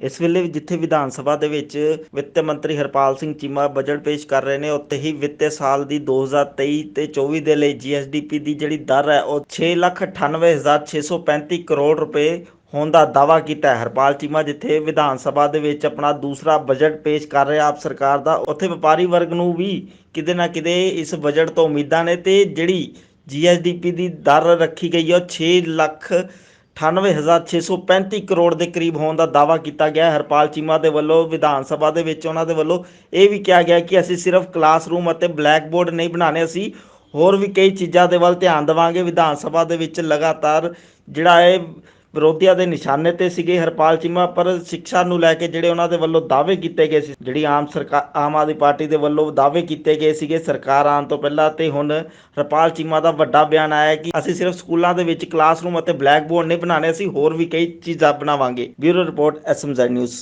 ਇਸ ਵੇਲੇ ਜਿੱਥੇ ਵਿਧਾਨ ਸਭਾ ਦੇ ਵਿੱਚ ਵਿੱਤ ਮੰਤਰੀ ਹਰਪਾਲ ਸਿੰਘ ਚੀਮਾ ਬਜਟ ਪੇਸ਼ ਕਰ ਰਹੇ ਨੇ ਉੱਥੇ ਹੀ ਵਿੱਤ ਸਾਲ ਦੀ 2023 ਤੇ 24 ਦੇ ਲਈ ਜੀਐਸਡੀਪੀ ਦੀ ਜਿਹੜੀ ਦਰ ਹੈ ਉਹ 6,98,635 ਕਰੋੜ ਰੁਪਏ ਹੋਣ ਦਾ ਦਾਵਾ ਕੀਤਾ ਹੈ। ਹਰਪਾਲ ਚੀਮਾ ਜਿੱਥੇ ਵਿਧਾਨ ਸਭਾ ਦੇ ਵਿੱਚ ਆਪਣਾ ਦੂਸਰਾ ਬਜਟ ਪੇਸ਼ ਕਰ ਰਿਹਾ ਆਪ ਸਰਕਾਰ ਦਾ ਉੱਥੇ ਵਪਾਰੀ ਵਰਗ ਨੂੰ ਵੀ ਕਿਤੇ ਨਾ ਕਿਤੇ ਇਸ ਬਜਟ ਤੋਂ ਉਮੀਦਾਂ ਨੇ ਤੇ ਜਿਹੜੀ ਜੀਐਸਡੀਪੀ ਦੀ ਦਰ ਰੱਖੀ ਗਈ ਹੈ ਉਹ 6 ਲੱਖ 98635 ਕਰੋੜ ਦੇ ਕਰੀਬ ਹੋਣ ਦਾ ਦਾਵਾ ਕੀਤਾ ਗਿਆ ਹਰਪਾਲ ਚੀਮਾ ਦੇ ਵੱਲੋਂ ਵਿਧਾਨ ਸਭਾ ਦੇ ਵਿੱਚ ਉਹਨਾਂ ਦੇ ਵੱਲੋਂ ਇਹ ਵੀ ਕਿਹਾ ਗਿਆ ਕਿ ਅਸੀਂ ਸਿਰਫ ਕਲਾਸਰੂਮ ਅਤੇ ਬਲੈਕਬੋਰਡ ਨਹੀਂ ਬਣਾਣੇ ਅਸੀਂ ਹੋਰ ਵੀ ਕਈ ਚੀਜ਼ਾਂ ਦੇ ਵੱਲ ਧਿਆਨ ਦੇਵਾਂਗੇ। ਵਿਧਾਨ ਸਭਾ ਦੇ ਵਿੱਚ ਲਗਾਤਾਰ ਜਿਹੜਾ ਇਹ ਵਿਰੋਧੀਆਂ ਦੇ ਨਿਸ਼ਾਨੇ ਤੇ ਸੀਗੇ ਹਰਪਾਲ ਚੀਮਾ, ਪਰ ਸਿੱਖਿਆ ਨੂੰ ਲੈ ਕੇ ਜਿਹੜੇ ਉਹਨਾਂ ਦੇ ਵੱਲੋਂ ਦਾਅਵੇ ਕੀਤੇ ਗਏ ਸੀ, ਜਿਹੜੀ ਆਮ ਸਰਕਾਰ ਆਮ ਆਦਮੀ ਪਾਰਟੀ ਦੇ ਵੱਲੋਂ ਦਾਅਵੇ ਕੀਤੇ ਗਏ ਸੀਗੇ, ਸਰਕਾਰ ਆਉਣ ਤੋਂ ਪਹਿਲਾਂ ਤੇ ਹੁਣ ਹਰਪਾਲ ਚੀਮਾ ਦਾ ਵੱਡਾ ਬਿਆਨ ਆਇਆ ਕਿ ਅਸੀਂ ਸਿਰਫ ਸਕੂਲਾਂ ਦੇ ਵਿੱਚ ਕਲਾਸਰੂਮ ਅਤੇ ਬਲੈਕ ਬੋਰਡ ਨਹੀਂ ਬਣਾਣੇ ਅਸੀਂ ਹੋਰ ਵੀ ਕਈ ਚੀਜ਼ਾਂ ਬਣਾਵਾਂਗੇ। Bureau report SMZ news.